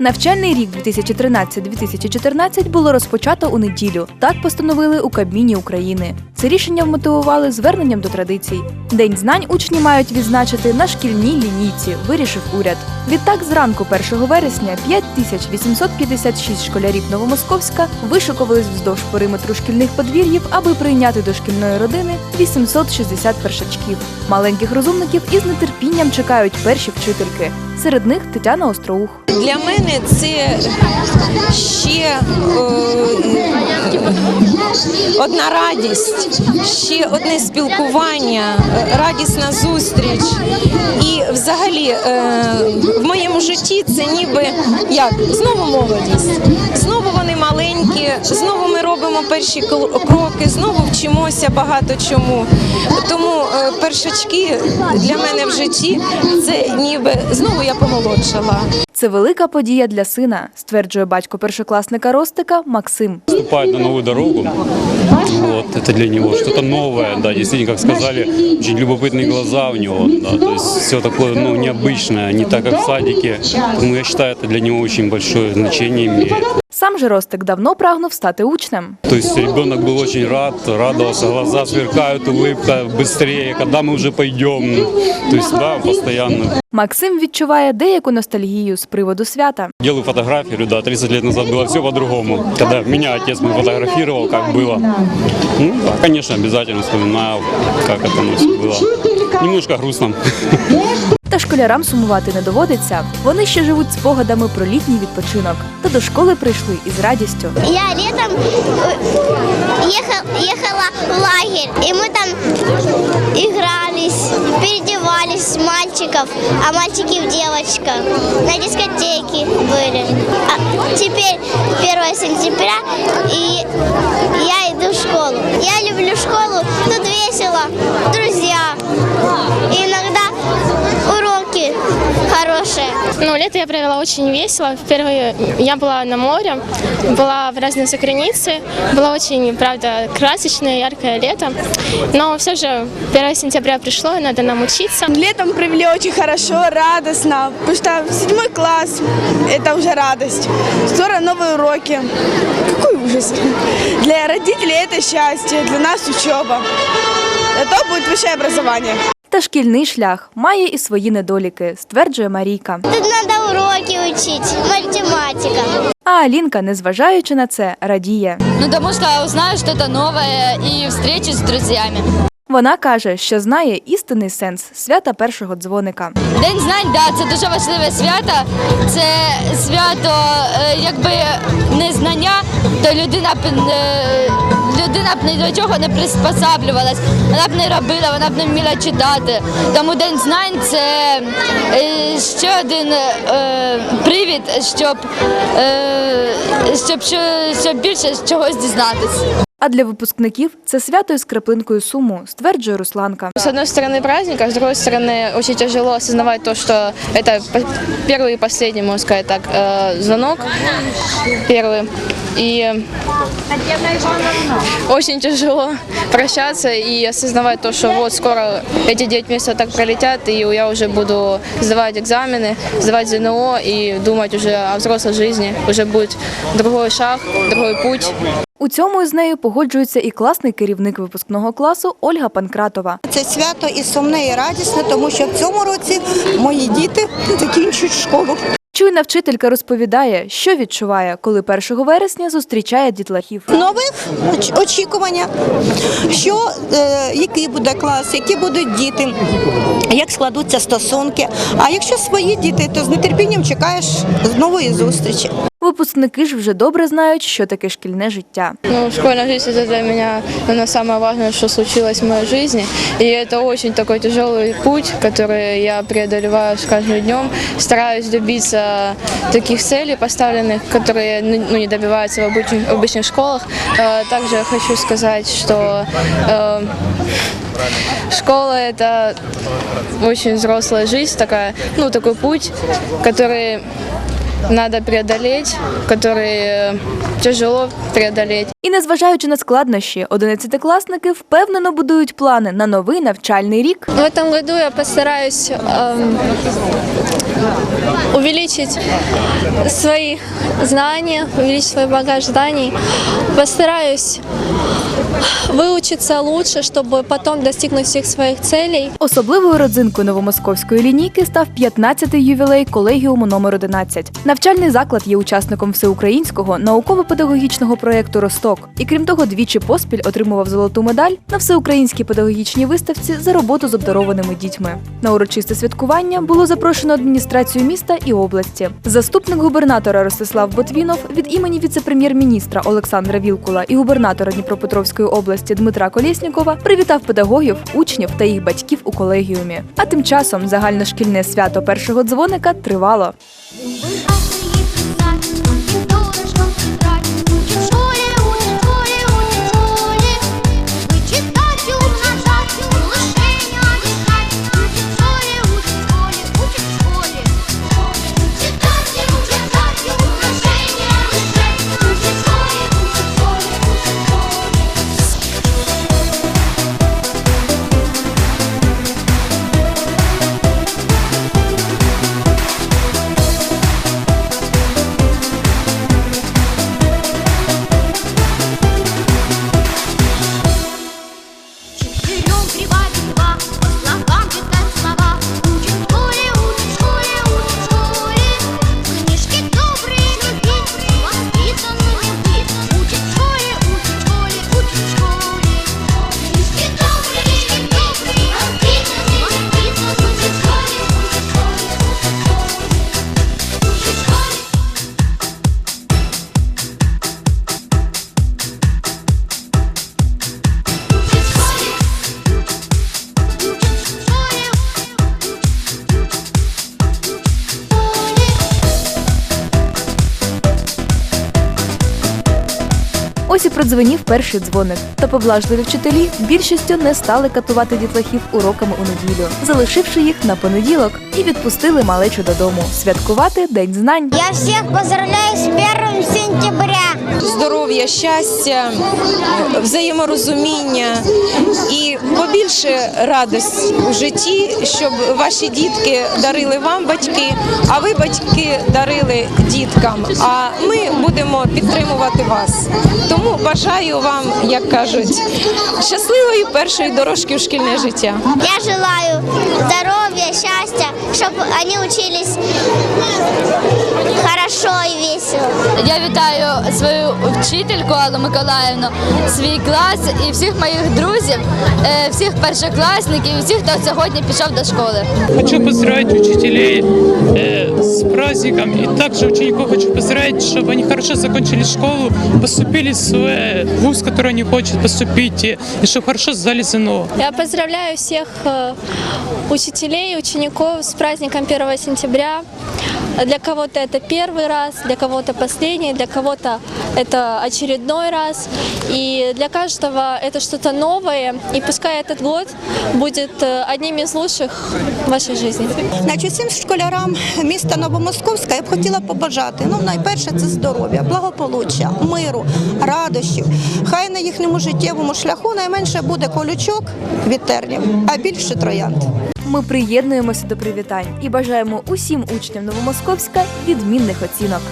Навчальний рік 2013-2014 було розпочато у неділю. Так постановили у Кабміні України. Це рішення вмотивували зверненням до традицій. День знань учні мають відзначити на шкільній лінійці, вирішив уряд. Відтак, зранку 1 вересня 5856 школярів Новомосковська вишикувались вздовж периметру шкільних подвір'їв, аби прийняти до шкільної родини 860 першачків. Маленьких розумників із нетерпінням чекають перші вчительки. Серед них Тетяна Остроух. Для мене це ще е, одна радість, ще одне спілкування, радісна зустріч. І взагалі е, в моєму житті це ніби як знову молодість. Знову вони маленькі, знову ми робимо перші кл- кроки, знову вчимося багато чому. Тому е, першачки для мене в житті це ніби знову я помолодшала. Це велика подія для сина, стверджує батько першокласника Ростика Максим. вступает на новую дорогу. Вот, это для него что-то новое, да, действительно, как сказали, очень любопытные глаза у него, да, то есть все такое, ну, необычное, не так, как в садике. Поэтому я считаю, это для него очень большое значение имеет. Сам же Ростик давно прагнув стати учнем. То есть ребенок был очень рад, радовался, глаза сверкают, улыбка быстрее, когда мы уже пойдем. То есть, да, постоянно. Максим відчуває деяку ностальгію з приводу свята. Делаю фотографии, говорю, да, 30 лет назад было все по-другому. Когда меня отец мы фотографировал, как было. Ну, да, конечно, обязательно вспоминаю, как это ну, всё было. Немножко грустно. Та школярам сумувати не доводиться. Вони ще живуть спогадами про літній відпочинок. Та до школи прийшли із радістю. Я летом э, ехал, ехала в лагерь, и мы там игрались, переодевались в Мальчиков, а мальчики в девочках. На дискотеке были. А теперь 1 сентября, и я иду в школу. Я люблю школу, тут весело, друзья. И уроки хорошие. Ну, лето я провела очень весело. Впервые я была на море, была в разной закоренице. Было очень, правда, красочное, яркое лето. Но все же 1 сентября пришло, и надо нам учиться. Летом провели очень хорошо, радостно, потому что седьмой класс – это уже радость. Скоро новые уроки. Какой ужас. Для родителей это счастье, для нас учеба. Это будет высшее образование. Та шкільний шлях має і свої недоліки, стверджує Марійка. Тут надо уроки учить, математика. А Алінка, незважаючи на це, радіє. Ну, потому что узнаю что-то новое и встречусь с друзьями. Вона каже, що знає істинний сенс свята першого дзвоника. День знань, да, це дуже важливе свято. Це свято, е, якби не знання, то людина е, людина б ні до чого не приспосаблювалась, вона б не робила, вона б не вміла читати. Тому день знань це е, ще один е, привід, щоб, е, щоб, щоб більше чогось дізнатися. А для випускників це свято із краплинкою суму, стверджує Русланка. С одной стороны праздник, а с другой стороны очень тяжело осознавать то, что это по- первый и последний, можно сказать так, э, звонок. Первый. И очень тяжело прощаться и осознавать то, что вот скоро эти 9 месяцев так пролетят, и я уже буду сдавать экзамены, сдавать ЗНО и думать уже о взрослой жизни. Уже будет другой шаг, другой путь. У цьому із нею погоджується і класний керівник випускного класу Ольга Панкратова. Це свято і сумне, і радісне, тому що в цьому році мої діти закінчують школу. Чуйна вчителька розповідає, що відчуває, коли 1 вересня зустрічає дітлахів. Нових очікування, що е, який буде клас, які будуть діти, як складуться стосунки. А якщо свої діти, то з нетерпінням чекаєш з нової зустрічі Випускники ж вже добре знають, що таке шкільне життя. Ну, школьная жизнь это для меня, наверное, самое важное, что случилось в моей жизни. И это очень такой тяжелый путь, который я преодолеваю с каждым днем. Стараюсь добиться таких целей поставленных, которые ну, ну, не добиваются в обычных, в обычных школах. Э, Также хочу сказать, что э, школа это очень взрослая жизнь такая, ну такой путь, который надо преодолеть, которые тяжело преодолеть. І незважаючи на складнощі, одинадцятикласники впевнено будують плани на новий навчальний рік. В этом году я постараюсь эм, увеличить свои знания, увеличить свой багаж знаний. Постараюсь выучиться лучше, чтобы потом достигнуть всех своих целей. Особливою родзинкою новомосковської лінійки став 15-й ювілей колегіуму номер 11. Навчальний заклад є учасником всеукраїнського науково-педагогічного проєкту Росток. І крім того, двічі поспіль отримував золоту медаль на всеукраїнській педагогічній виставці за роботу з обдарованими дітьми. На урочисте святкування було запрошено адміністрацію міста і області. Заступник губернатора Ростислав Ботвінов від імені віце-прем'єр-міністра Олександра Вілкула і губернатора Дніпропетровської області Дмитра Колєснікова привітав педагогів, учнів та їх батьків у колегіумі. А тим часом загальношкільне свято першого дзвоника тривало. Продзвенів перший дзвоник. Та поблажливі вчителі більшістю не стали катувати дітлахів уроками у неділю, залишивши їх на понеділок і відпустили малечу додому святкувати День знань. Я всех поздравляю с 1 сентября. здоров'я, щастя, взаєморозуміння і побільше радості у житті, щоб ваші дітки дарили вам батьки, а ви батьки дарили діткам. А ми будемо підтримувати вас. Тому бажаю вам, як кажуть, щасливої першої дорожки в шкільне життя. Я желаю здоров'я, щастя, щоб вони учились хорошо и весело. Я вітаю свою вчительку Аллу Миколаївну, свій клас і всіх моїх друзів, е, всіх першокласників, і всіх, хто сьогодні пішов до школи. Хочу поздравить учителей э, с праздником. И также учеников хочу поздравить, чтобы они хорошо закончили школу, поступили в свой вуз, в который они хотят поступить, и, и чтобы хорошо сдали ЗНО. Я поздравляю всех э, учителей, учеников с праздником 1 сентября. Для кого-то это первый раз, для кого-то последний, для кого-то это очередной раз. И для каждого это что-то новое. И пускай этот год будет э, одним из лучших в вашей жизни. Значить, всім школярам міста Новомосковська я б хотіла побажати. Ну, найперше це здоров'я, благополуччя, миру, радощів. Хай на їхньому життєвому шляху найменше буде колючок від тернів, а більше троянд. Ми приєднуємося до привітань і бажаємо усім учням Новомосковська відмінних оцінок.